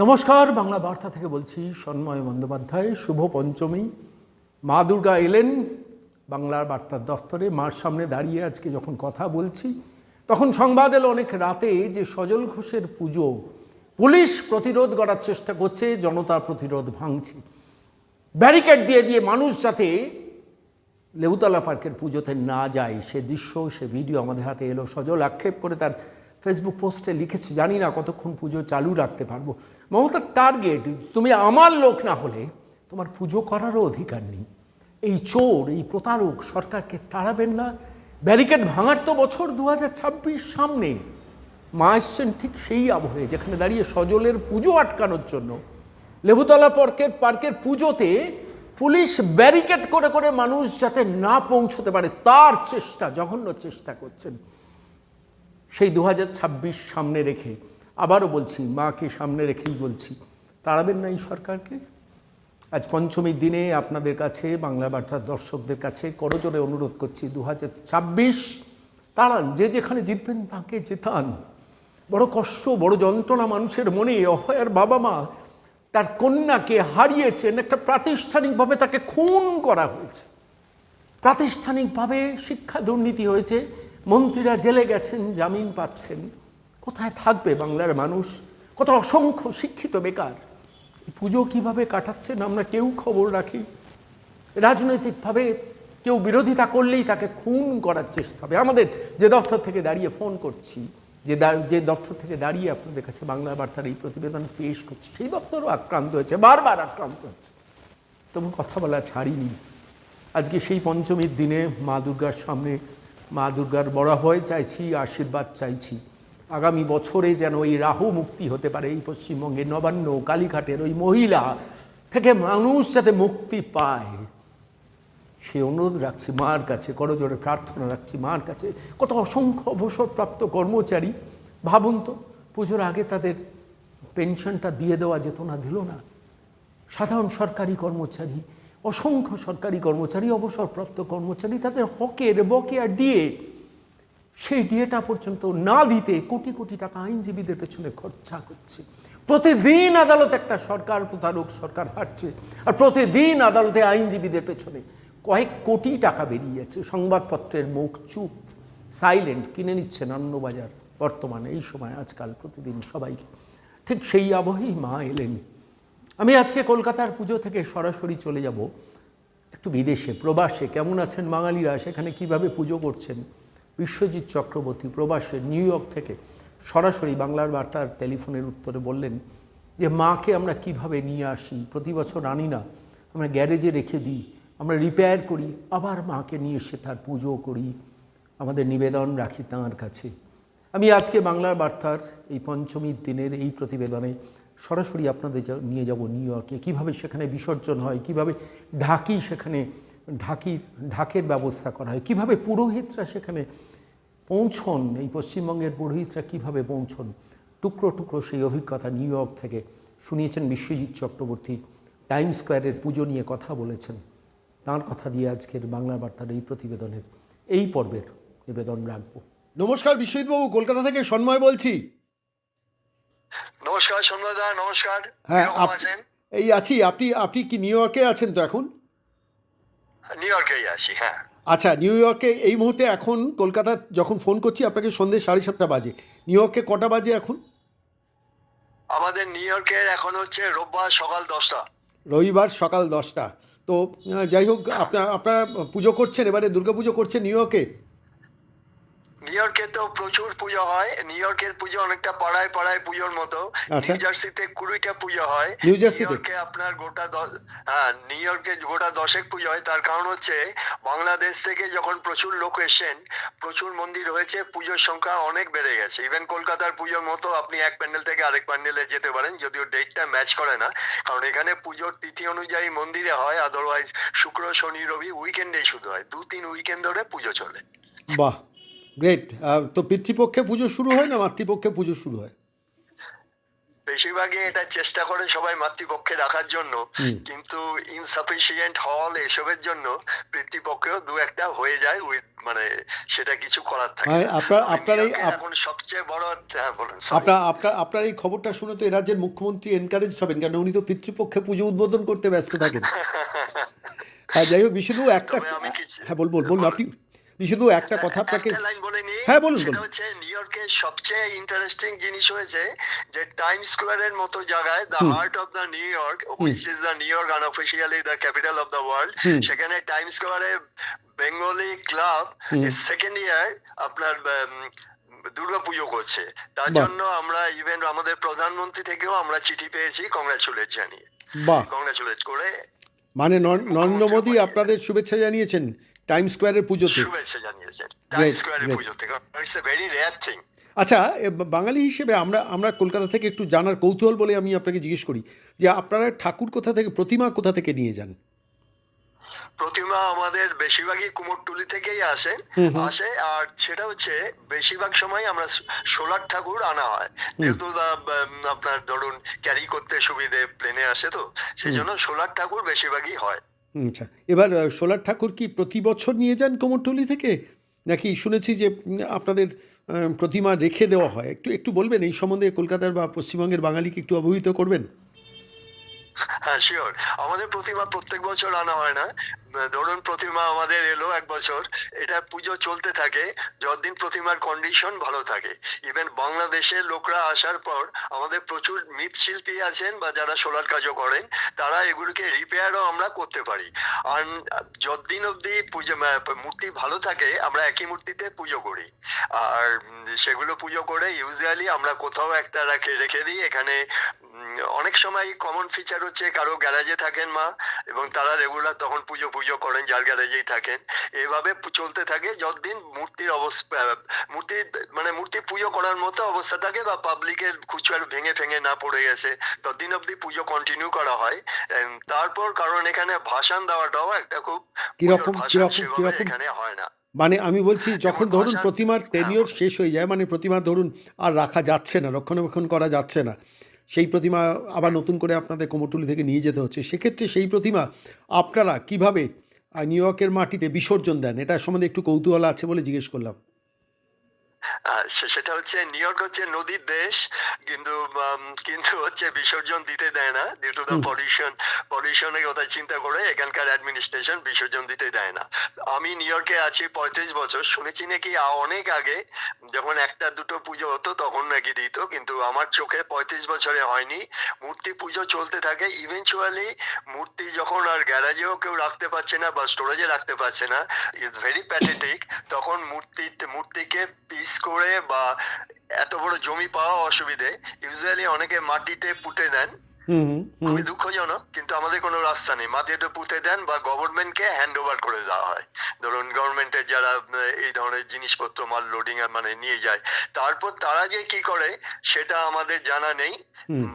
নমস্কার, বাংলা বার্তা থেকে বলছি সন্ময় বন্দ্যোপাধ্যায়, শুভ পঞ্চমী। মা দুর্গা এলেন, বাংলার বার্তার দফতরে, মার সামনে দাঁড়িয়ে আজকে যখন কথা বলছি, তখন সংবাদ এলো অনেক রাতে যে সজল ঘোষের পুজো। পুলিশ প্রতিরোধ করার চেষ্টা করছে, জনতা প্রতিরোধ ভাঙছে। ব্যারিকেড দিয়ে দিয়ে মানুষ যাতে লেবুতলা পার্কের পুজোতে না যায়, সে দৃশ্য, সে ভিডিও আমাদের হাতে এলো। সজল আক্ষেপ করে তার ফেসবুক পোস্টে লিখেছে, জানি না কতক্ষণ পুজো চালু রাখতে পারব। মমতার টার্গেট তুমি আমার লোক না হলে তোমার পুজো করারও অধিকার নেই। এই চোর, এই প্রতারক সরকারকে তাড়াবেন না। ব্যারিকেড ভাঙার তো বছর দু হাজার ছাব্বিশ সামনে। মা এসছেন ঠিক সেই আবহে, যেখানে দাঁড়িয়ে সজলের পুজো আটকানোর জন্য। লেবুতলা পার্কের পার্কের পুজোতে পুলিশ ব্যারিকেড করে করে মানুষ যাতে না পৌঁছতে পারে, তার চেষ্টা, জঘন্য চেষ্টা করছেন। সেই দু হাজার ছাব্বিশ সামনে রেখে আবারও বলছি, মাকে সামনে রেখেই বলছি, তাড়াবেন না এই সরকারকে? আজ পঞ্চমীর দিনে আপনাদের কাছে, বাংলা বার্তার দর্শকদের কাছে করজোরে অনুরোধ করছি দু হাজার ছাব্বিশ তাড়ান, যে যেখানে জিতবেন তাকে জেতান। বড় কষ্ট, বড় যন্ত্রণা মানুষের মনে অভয়ার বাবা মা, তার কন্যাকে হারিয়েছেন, একটা প্রাতিষ্ঠানিকভাবে তাকে খুন করা হয়েছে। প্রাতিষ্ঠানিকভাবে শিক্ষা দুর্নীতি হয়েছে মন্ত্রীরা জেলে গেছেন, জামিন পাচ্ছেন। কোথায় থাকবে বাংলার মানুষ? কত অসংখ্য শিক্ষিত বেকার। পুজো কীভাবে কাটাচ্ছেন? আমরা কেউ খবর রাখি। রাজনৈতিকভাবে কেউ বিরোধিতা করলেই তাকে খুন করার চেষ্টা হবে। আমাদের যে দফতর থেকে দাঁড়িয়ে ফোন করছি, যে যে দফতর থেকে দাঁড়িয়ে আপনাদের কাছে বাংলা বার্তার এই প্রতিবেদন পেশ করছি, সেই দপ্তরও আক্রান্ত হয়েছে, বারবার আক্রান্ত হচ্ছে। তবু কথা বলা ছাড়িনি। আজকে সেই পঞ্চমীর দিনে মা দুর্গার সামনে মা দুর্গার বড় ভয় চাইছি, আশীর্বাদ চাইছি। আগামী বছরে যেন এই রাহু মুক্তি হতে পারে। এই পশ্চিমবঙ্গে নবান্ন কালীঘাটের ওই মহিলা থেকে মানুষ যাতে মুক্তি পায়। সে অনুরোধ রাখছি মার কাছে করজোরে প্রার্থনা রাখছি মার কাছে। কত অসংখ্য অবসরপ্রাপ্ত কর্মচারী, ভাবুন তো, পুজোর আগে তাদের পেনশনটা দিয়ে দেওয়া যেত না, দিল না। সাধারণ সরকারি কর্মচারী অসংখ্য সরকারি কর্মচারী, অবসরপ্রাপ্ত কর্মচারী তাদের হকের বকেয়া দিয়ে সেই ডিএটা পর্যন্ত না দিতে কোটি কোটি টাকা আইনজীবীদের পেছনে খরচা করছে। প্রতিদিন আদালত একটা সরকার প্রতারক সরকার হারছে আর প্রতিদিন আদালতে আইনজীবীদের পেছনে কয়েক কোটি টাকা বেরিয়ে যাচ্ছে। সংবাদপত্রের মুখ চুপ সাইলেন্ট কিনে নিচ্ছেন আনন্দবাজার বর্তমানে এই সময়, আজকাল, প্রতিদিন সবাইকে। ঠিক সেই আবহেই মা এলেন। আমি আজকে কলকাতার পুজো থেকে সরাসরি চলে যাব একটু বিদেশে। প্রবাসে কেমন আছেন বাঙালিরা? সেখানে কীভাবে পুজো করছেন? বিশ্বজিৎ চক্রবর্তী প্রবাসে নিউ ইয়র্ক থেকে সরাসরি বাংলার বার্তার টেলিফোনের উত্তরে বললেন যে, মাকে আমরা কীভাবে নিয়ে আসি? প্রতি বছর আনি না। আমরা গ্যারেজে রেখে দিই। আমরা রিপেয়ার করি। আবার মাকে নিয়ে এসে তার পুজো করি। আমাদের নিবেদন রাখি তাঁর কাছে। আমি আজকে বাংলার বার্তার এই পঞ্চমীর দিনের এই প্রতিবেদনে সরাসরি আপনাদের নিয়ে যাব নিউ ইয়র্কে। কীভাবে সেখানে বিসর্জন হয়, কীভাবে ঢাকি সেখানে ঢাকির ঢাকের ব্যবস্থা করা হয়, কীভাবে পুরোহিতরা সেখানে পৌঁছন, এই পশ্চিমবঙ্গের পুরোহিতরা কীভাবে পৌঁছন, টুকরো টুকরো সেই অভিজ্ঞতা নিউ ইয়র্ক থেকে শুনিয়েছেন বিশ্বজিৎ চক্রবর্তী। টাইম স্কোয়ারের পুজো নিয়ে কথা বলেছেন। তাঁর কথা দিয়ে আজকের বাংলা বার্তার এই প্রতিবেদনের এই পর্বের নিবেদন রাখব। নমস্কার বিশ্বজিৎবাবু, কলকাতা থেকে সন্ময় বলছি। নমস্কার সন্ধ্যাদা নমস্কার। হ্যাঁ আছেন? এই আছি। আপনি আপনি কি নিউ ইয়র্কে আছেন তো এখন? নিউ ইয়র্কেই আছি হ্যাঁ। আচ্ছা নিউ ইয়র্কে এই মুহূর্তে এখন কলকাতা যখন ফোন করছি আপনাকে সন্ধ্যে সাড়ে সাতটা বাজে। নিউ ইয়র্কে কটা বাজে এখন? আমাদের নিউ ইয়র্কের এখন হচ্ছে রোববার সকাল দশটা। রবিবার সকাল দশটা। তো যাই হোক আপনার আপনারা পুজো করছেন এবারে দুর্গা পুজো করছেন নিউ ইয়র্কে? নিউ ইয়র্কে তো প্রচুর পুজো হয়। নিউ ইয়র্কের পুজো অনেকটা পাড়ায় পাড়ায় পুজোর মতো। আচ্ছা। নিউ জার্সিতে কুড়িটা পুজো হয়। নিউ? ইয়র্কে আপনার গোটা হ্যাঁ নিউ ইয়র্কে গোটা দশেক পুজো হয়। তার কারণ হচ্ছে বাংলাদেশ থেকে যখন প্রচুর লোক এসেছেন প্রচুর মন্দির হয়েছে পুজোর সংখ্যা অনেক বেড়ে গেছে। ইভেন কলকাতার পুজোর মতো আপনি এক প্যান্ডেল থেকে আরেক প্যান্ডেলে যেতে পারেন যদিও ডেটটা ম্যাচ করে না। কারণ এখানে পুজোর তিথি অনুযায়ী মন্দিরে হয় আদারওয়াইজ শুক্র শনি রবি উইকেন্ডে শুধু হয়। দু তিন উইকেন্ড ধরে পুজো চলে। বাহ! গ্রেট তো পিতৃপক্ষে পুজো শুরু হয় না? মাতৃপক্ষে পুজো শুরু হয়? বেশিরভাগই এটা চেষ্টা করে সবাই মাতৃপক্ষে রাখার জন্য। কিন্তু ইনসাফিসিয়েন্ট হল এসবের জন্য পিতৃপক্ষেও দু একটা হয়ে যায় উইথ মানে সেটা কিছু করার থাকে। মানে আপনার- আপনার এই- এখন সবচেয়ে বড় হ্যাঁ বলুন আপনার আপনার আপনার এই খবরটা শুনে তো রাজ্যের মুখ্যমন্ত্রী এনকারেজ হবেন কারণ উনি তো পিতৃপক্ষে পুজো উদ্বোধন করতে ব্যস্ত থাকেন। হ্যাঁ যাই হোক বিশুদু একটা হ্যাঁ বলব বলুন আপনি একটা কথা আপনাকে একটা লাইন বলে নিই। হ্যাঁ বলুন বলুন। হচ্ছে নিউ ইয়র্কের সবচেয়ে ইন্টারেস্টিং জিনিস হয়েছে যে টাইম স্কোয়ারের মতো জায়গায় the heart of the New York which is the New York unofficially the capital of the world সেখানে টাইম স্কোয়ারে বেঙ্গলি ক্লাব সেকেন্ড ইয়ার আপনার দুর্গা পুজো করছে। তার জন্য আমরা ইভেন আমাদের প্রধানমন্ত্রী থেকেও আমরা চিঠি পেয়েছি কংগ্রাচুলেট জানিয়ে। কংগ্রাচুলেট করে মানে নর- নরেন্দ্র মোদী আপনাদের শুভেচ্ছা জানিয়েছেন। টাইম স্কোয়ারের পুজোতে। শুভেচ্ছা জানিয়েছেন। টাইম স্কোয়ারের great. পুজো থেকে it's a very rare thing আচ্ছা বাঙালি হিসেবে আমরা আমরা কলকাতা থেকে একটু জানার কৌতূহল বলে আমি আপনাকে জিজ্ঞেস করি যে আপনারা ঠাকুর কোথা থেকে প্রতিমা কোথা থেকে নিয়ে যান? প্রতিমা আমাদের বেশিরভাগই কুমোরটুলি থেকেই আসে আসে আর সেটা হচ্ছে বেশিরভাগ সময় আমরা সোলার ঠাকুর আনা হয়। যেহেতু আপনার ধরুন ক্যারি করতে সুবিধে প্লেনে আসে তো সেই জন্য সোলার ঠাকুর বেশিরভাগই হয়। আচ্ছা এবার সোলার ঠাকুর কি প্রতি বছর নিয়ে যান কোমরটুলি থেকে? নাকি শুনেছি যে আপনাদের প্রতিমা রেখে দেওয়া হয়? একটু একটু বলবেন এই সম্বন্ধে কলকাতার বা পশ্চিমবঙ্গের বাঙালিকে একটু অবহিত করবেন? হ্যাঁ শিওর আমাদের প্রতিমা প্রত্যেক বছর আনা হয় না। ধরুন, প্রতিমা আমাদের এলো এক বছর। এটা পুজো চলতে থাকে, যতদিন প্রতিমার কন্ডিশন ভালো থাকে। ইভেন বাংলাদেশের লোকরা আসার পর, আমাদের প্রচুর মৃৎশিল্পী আছেন বা যারা সোলার কাজও করেন, তারা এগুলোকে রিপেয়ারও আমরা করতে পারি। আর যতদিন অবধি পুজো মূর্তি ভালো থাকে, আমরা একই মূর্তিতে পুজো করি। আর সেগুলো পুজো করে ইউজুয়ালি আমরা কোথাও একটা রেখে রেখে দিই। এখানে অনেক সময় কমন ফিচার হচ্ছে কারও গ্যারাজে থাকেন মা এবং তারা রেগুলার তখন পুজো পুজো করেন যার গ্যারেজেই থাকেন। এভাবে চলতে থাকে যতদিন মূর্তির অবস্থা মূর্তি মানে মূর্তি পুজো করার মতো অবস্থা থাকে বা পাবলিকের কুচুয়ার ভেঙে ভেঙে না পড়ে গেছে ততদিন অবধি পুজো কন্টিনিউ করা হয়। তারপর কারণ এখানে ভাষান দেওয়াটাও একটা খুব কীরকম কীরকম এখানে হয় না। মানে আমি বলছি যখন ধরুন প্রতিমার হ্যাঁ, টেনিওর শেষ হয়ে যায় মানে প্রতিমা ধরুন আর রাখা যাচ্ছে না রক্ষণাবেক্ষণ করা যাচ্ছে না সেই প্রতিমা আবার নতুন করে আপনাদের কোমরটুলি থেকে নিয়ে যেতে হচ্ছে। সেক্ষেত্রে সেই প্রতিমা আপনারা কীভাবে নিউ ইয়র্কের মাটিতে বিসর্জন দেন? এটা সম্বন্ধে একটু কৌতূহল আছে বলে জিজ্ঞেস করলাম। সেটা হচ্ছে নিউ ইয়র্ক হচ্ছে নদীর দেশ কিন্তু কিন্তু হচ্ছে বিসর্জন দিতে দেয় না ডিউ টু দ্য পলিউশন পলিউশনের কথা চিন্তা করে এখানকার অ্যাডমিনিস্ট্রেশন বিসর্জন দিতে দেয় না। আমি নিউ ইয়র্কে আছি পঁয়ত্রিশ বছর শুনেছি নাকি অনেক আগে যখন একটা দুটো পুজো হতো তখন নাকি দিত কিন্তু আমার চোখে পঁয়ত্রিশ বছরে হয়নি। মূর্তি পুজো চলতে থাকে ইভেনচুয়ালি মূর্তি যখন আর গ্যারাজেও কেউ রাখতে পারছে না বা স্টোরেজে রাখতে পারছে না ইটস ভেরি প্যাথেটিক তখন মূর্তি মূর্তিকে পিস করে বা এত বড় জমি পাওয়া অসুবিধে ইউজুয়ালি অনেকে মাটিতে পুঁতে দেন। খুবই দুঃখজনক কিন্তু আমাদের কোনো রাস্তা নেই। মাটিতে পুঁতে দেন বা গভর্নমেন্টকে হ্যান্ড ওভার করে দেওয়া হয়। ধরুন গভর্নমেন্টের যারা এই ধরনের জিনিসপত্র মাল লোডিং মানে নিয়ে যায় তারপর তারা যে কি করে সেটা আমাদের জানা নেই।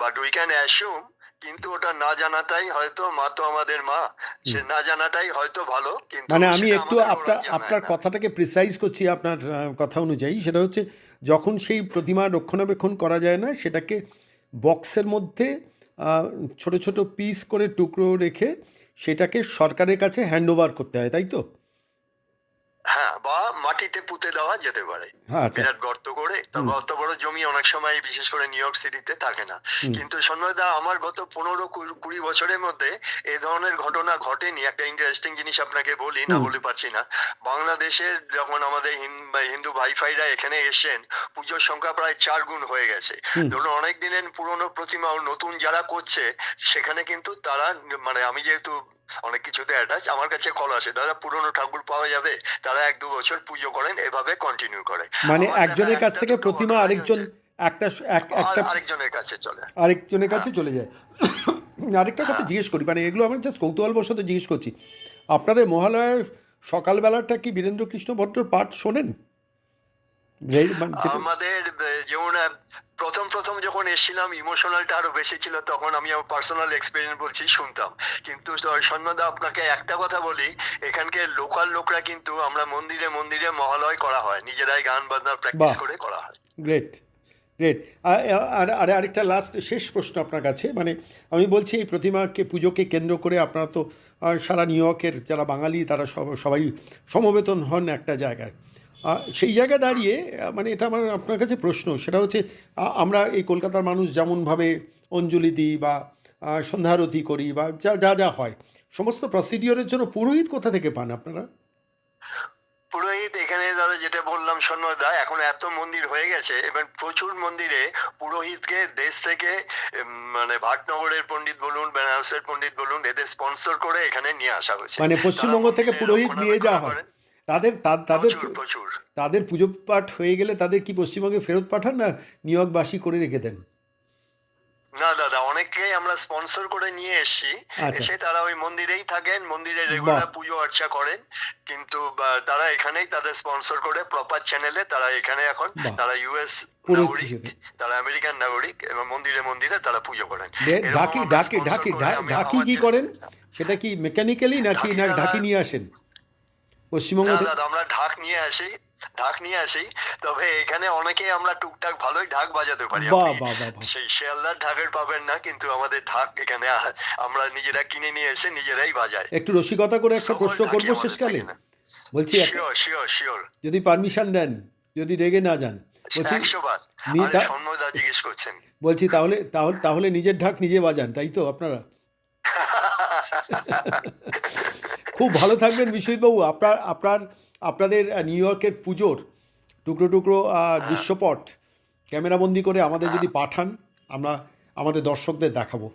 বাট উই ক্যান অ্যাসিউম কিন্তু ওটা না জানাটাই হয়তো মা তো আমাদের মা। সে না জানাটাই হয়তো ভালো কিন্তু মানে আমি একটু আপনার আপনার কথাটাকে প্রিসাইজ করছি আপনার কথা অনুযায়ী। সেটা হচ্ছে যখন সেই প্রতিমা রক্ষণাবেক্ষণ করা যায় না সেটাকে বক্সের মধ্যে ছোট ছোট পিস করে টুকরো রেখে সেটাকে সরকারের কাছে হ্যান্ড ওভার করতে হয় তাই তো? হ্যাঁ বা মাটিতে পুঁতে দেওয়া যেতে পারে। হ্যাঁ আচ্ছা। বিরাট গর্ত করে তবে অত বড় জমি অনেক সময় বিশেষ করে নিউ ইয়র্ক সিটিতে থাকে না। কিন্তু সন্ময়দা আমার গত পনেরো কুড়ি- বছরের মধ্যে এই ধরনের ঘটনা ঘটেনি। একটা ইন্টারেস্টিং জিনিস আপনাকে বলি না বলে পাচ্ছি না। বাংলাদেশের যখন আমাদের হিন- হিন্দু ভাই ভাইরা এখানে এসেছেন পুজোর সংখ্যা প্রায় চার গুণ হয়ে গেছে। ধরুন অনেক দিনের পুরনো প্রতিমা ও নতুন যারা করছে সেখানে কিন্তু তারা মানে আমি যেহেতু অনেক কিছুতে অ্যাটাচ আমার কাছে কল আসে দাদা পুরনো ঠাকুর পাওয়া যাবে? তারা এক দু বছর পুজো করেন এভাবে কন্টিনিউ করে। মানে একজনের কাছ থেকে প্রতিমা আরেকজন একটা একটা আরেকজনের কাছে চলে। আরেকজনের কাছে চলে যায়। আরেকটা কথা জিজ্ঞেস করি মানে এগুলো আমার জাস্ট কৌতূহল বশত জিজ্ঞেস করছি। আপনাদের মহালয়ার সকালবেলাটা কি বীরেন্দ্র কৃষ্ণ ভদ্রর পাঠ শোনেন? মানে আমাদের যেমন প্রথম প্রথম যখন এসেছিলাম ইমোশনালটা আরও বেশি ছিল তখন আমি আমার পার্সোনাল এক্সপিরিয়েন্স বলছি শুনতাম। কিন্তু সন্ন্যদা আপনাকে একটা কথা বলি এখানকার লোকাল লোকরা কিন্তু আমরা মন্দিরে মন্দিরে মহালয় করা হয়। নিজেরাই গান বাজনা প্র্যাকটিস করে করা হয়। গ্রেট গ্রেট আর আর আরেকটা লাস্ট শেষ প্রশ্ন আপনার কাছে মানে আমি বলছি এই প্রতিমাকে পুজোকে কেন্দ্র করে আপনারা তো সারা নিউ ইয়র্কের যারা বাঙালি তারা সবাই সমবেতন হন একটা জায়গায়। সেই জায়গায় দাঁড়িয়ে মানে এটা আমার আপনার কাছে প্রশ্ন সেটা হচ্ছে আমরা এই কলকাতার মানুষ যেমনভাবে অঞ্জলি দিই বা সন্ধ্যারতি করি বা যা যা যা হয় সমস্ত প্রসিডিওরের জন্য পুরোহিত কোথা থেকে পান আপনারা? পুরোহিত এখানে দাদা যেটা বললাম সন্ন্যদা এখন এত মন্দির হয়ে গেছে এবং প্রচুর মন্দিরে পুরোহিতকে দেশ থেকে মানে ভাটনগরের পণ্ডিত বলুন বেনারসের পণ্ডিত বলুন এদের স্পন্সর করে এখানে নিয়ে আসা হয়েছে। মানে পশ্চিমবঙ্গ থেকে পুরোহিত নিয়ে যাওয়া হয়। তাদের তাদের তাদের পুজো পাঠ হয়ে গেলে তাদের কি পশ্চিমবঙ্গে ফেরত পাঠান না নিউ ইয়র্কবাসী করে রেখে দেন? না দাদা অনেককেই আমরা স্পন্সর করে নিয়ে এসেছি। আচ্ছা। এসে তারা ওই মন্দিরেই থাকেন মন্দিরে রেগুলার পুজো অর্চা করেন। কিন্তু তারা এখানেই তাদের স্পন্সর করে প্রপার চ্যানেলে তারা এখানে এখন তারা ইউএস নাগরিক তারা আমেরিকান নাগরিক এবং মন্দিরে মন্দিরে তারা পুজো করেন। ঢাকি ঢাকি ঢাকি ঢাকি কি করেন? সেটা কি মেকানিক্যালি নাকি না ঢাকি নিয়ে আসেন? পশ্চিমবঙ্গ দাদা আমরা ঢাক নিয়ে আসি ঢাক নিয়ে আসি। তবে এখানে অনেকেই আমরা টুকটাক ভালোই ঢাক বাজাতে পারি সেই শিয়ালদার ঢাকের পাবেন না কিন্তু আমাদের ঢাক এখানে আমরা নিজেরা কিনে নিয়ে এসে নিজেরাই বাজাই। একটু রসিকতা করে একটা প্রশ্ন করব শেষকালে? বলছি যদি পারমিশন দেন যদি রেগে না যান বলছি তাহলে তাহলে নিজের ঢাক নিজে বাজান তাই তো আপনারা? খুব ভালো থাকবেন বিশ্বজিৎবাবু। আপনার আপনার আপনাদের নিউ ইয়র্কের পুজোর টুকরো টুকরো দৃশ্যপট ক্যামেরাবন্দি করে আমাদের যদি পাঠান আমরা আমাদের দর্শকদের দেখাবো।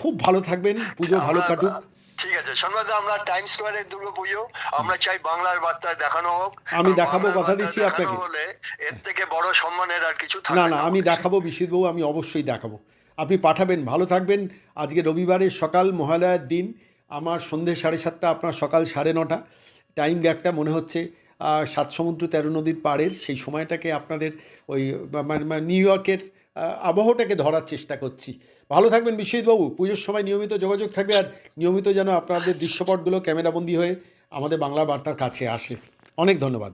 খুব ভালো থাকবেন পুজো ভালো কাটুক। ঠিক আছে সন্ময়দা আমরা টাইম স্কোয়ারের দুর্গা পুজো আমরা চাই বাংলার বার্তায় দেখানো হোক। আমি দেখাবো, কথা দিচ্ছি আপনাকে। হলে এর থেকে বড় সম্মানের আর কিছু না না আমি দেখাবো বিশ্বজিৎবাবু আমি অবশ্যই দেখাবো। আপনি পাঠাবেন ভালো থাকবেন। আজকে রবিবারের সকাল মহালয়ার দিন। আমার সন্ধে সাড়ে সাতটা আপনার সকাল সাড়ে নটা। টাইম গ্যাপটা মনে হচ্ছে সাত সমুদ্র তেরো নদীর পাড়ের সেই সময়টাকে আপনাদের ওই নিউ ইয়র্কের আহ, আবহাওয়াটাকে ধরার চেষ্টা করছি। ভালো থাকবেন বিশ্বজিৎবাবু পুজোর সময় নিয়মিত যোগাযোগ থাকবে আর নিয়মিত যেন আপনাদের দৃশ্যপটগুলো ক্যামেরাবন্দি হয়ে আমাদের বাংলা বার্তার কাছে আসে। অনেক ধন্যবাদ।